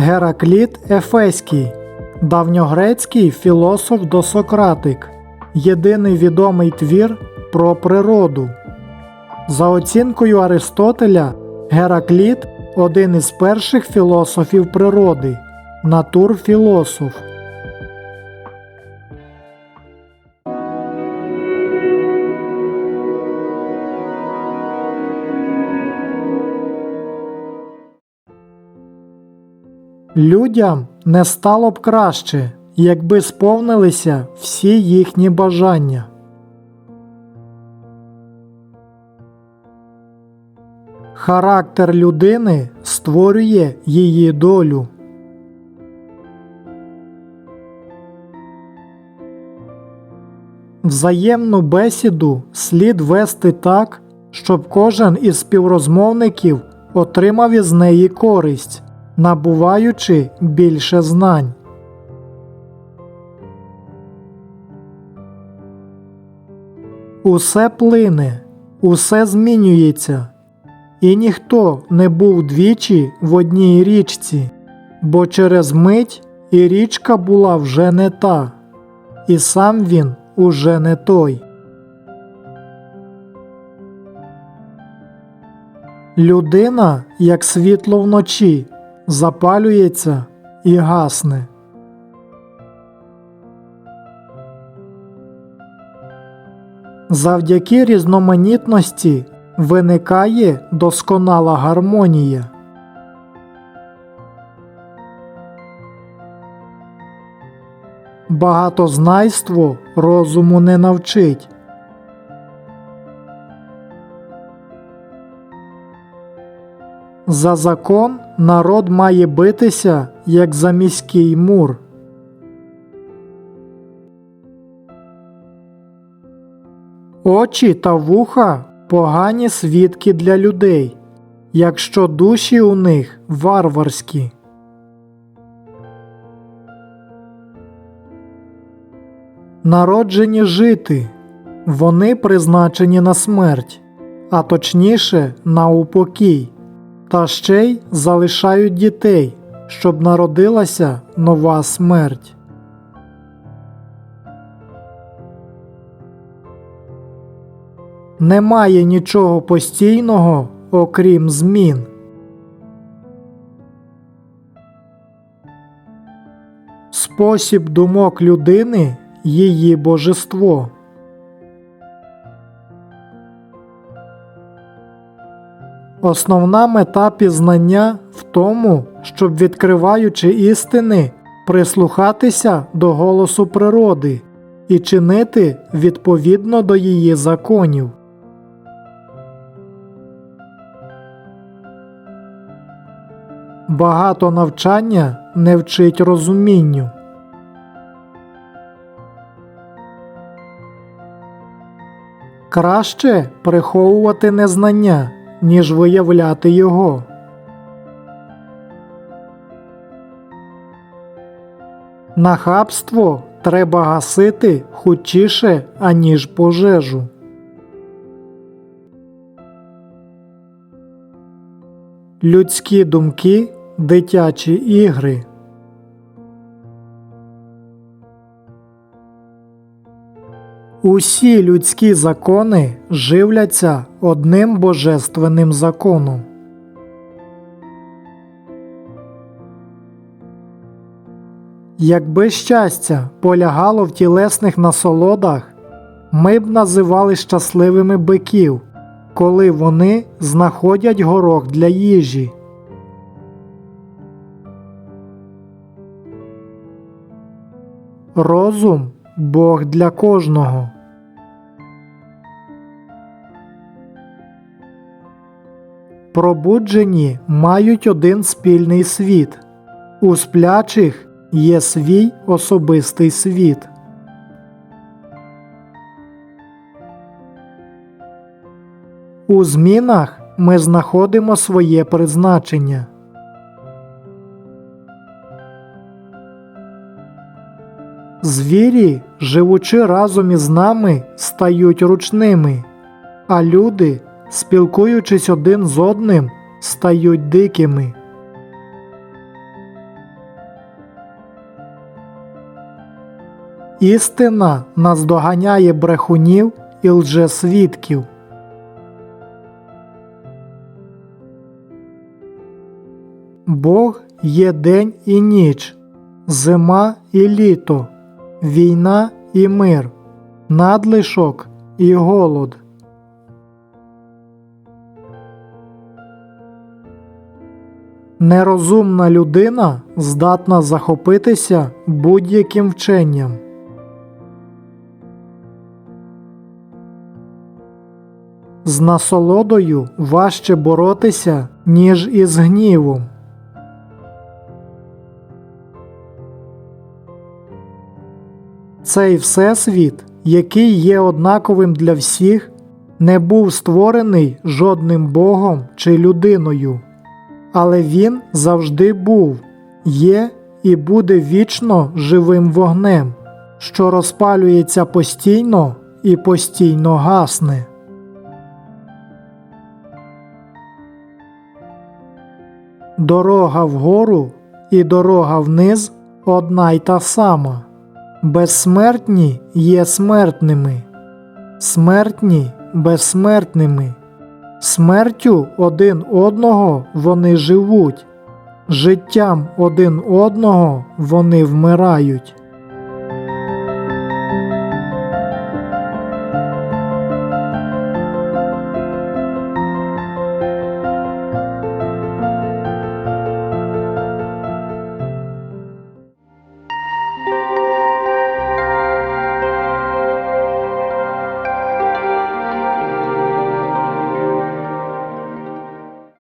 Геракліт Ефеський, давньогрецький філософ досократик, єдиний відомий твір про природу. За оцінкою Аристотеля, Геракліт один із перших філософів природи, натурфілософ. Людям не стало б краще, якби сповнилися всі їхні бажання. Характер людини створює її долю. Взаємну бесіду слід вести так, щоб кожен із співрозмовників отримав із неї користь, набуваючи більше знань. Усе плине, усе змінюється, і ніхто не був двічі в одній річці, бо через мить і річка була вже не та, і сам він уже не той. Людина, як світло вночі, запалюється і гасне. Завдяки різноманітності виникає досконала гармонія. Багатознайство розуму не навчить. За закон народ має битися, як за міський мур. Очі та вуха погані свідки для людей, якщо душі у них варварські. Народжені жити, вони призначені на смерть, а точніше на упокій, та ще й залишають дітей, щоб народилася нова смерть. Немає нічого постійного, окрім змін. Спосіб думок людини її божество. Основна мета пізнання в тому, щоб відкриваючи істини, прислухатися до голосу природи і чинити відповідно до її законів. Багато навчання не вчить розумінню. Краще приховувати незнання, ніж виявляти його. Нахабство треба гасити хутчіше, аніж пожежу. Людські думки дитячі ігри. Усі людські закони живляться одним божественним законом. Якби щастя полягало в тілесних насолодах, ми б називали щасливими биків, коли вони знаходять горох для їжі. Розум Бог для кожного. Пробуджені мають один спільний світ. У сплячих є свій особистий світ. У змінах ми знаходимо своє призначення. Звірі, живучи разом із нами, стають ручними, а люди, спілкуючись один з одним, стають дикими. Істина наздоганяє брехунів і лжесвідків. Бог є день і ніч, зима і літо війна і мир, надлишок і голод. Нерозумна людина здатна захопитися будь-яким вченням. З насолодою важче боротися, ніж із гнівом. Цей всесвіт, який є однаковим для всіх, не був створений жодним богом чи людиною, але він завжди був, є і буде вічно живим вогнем, що розпалюється постійно і постійно гасне. Дорога вгору і дорога вниз одна й та сама. Безсмертні є смертними, смертні безсмертними. Смертю один одного вони живуть, життям один одного вони вмирають.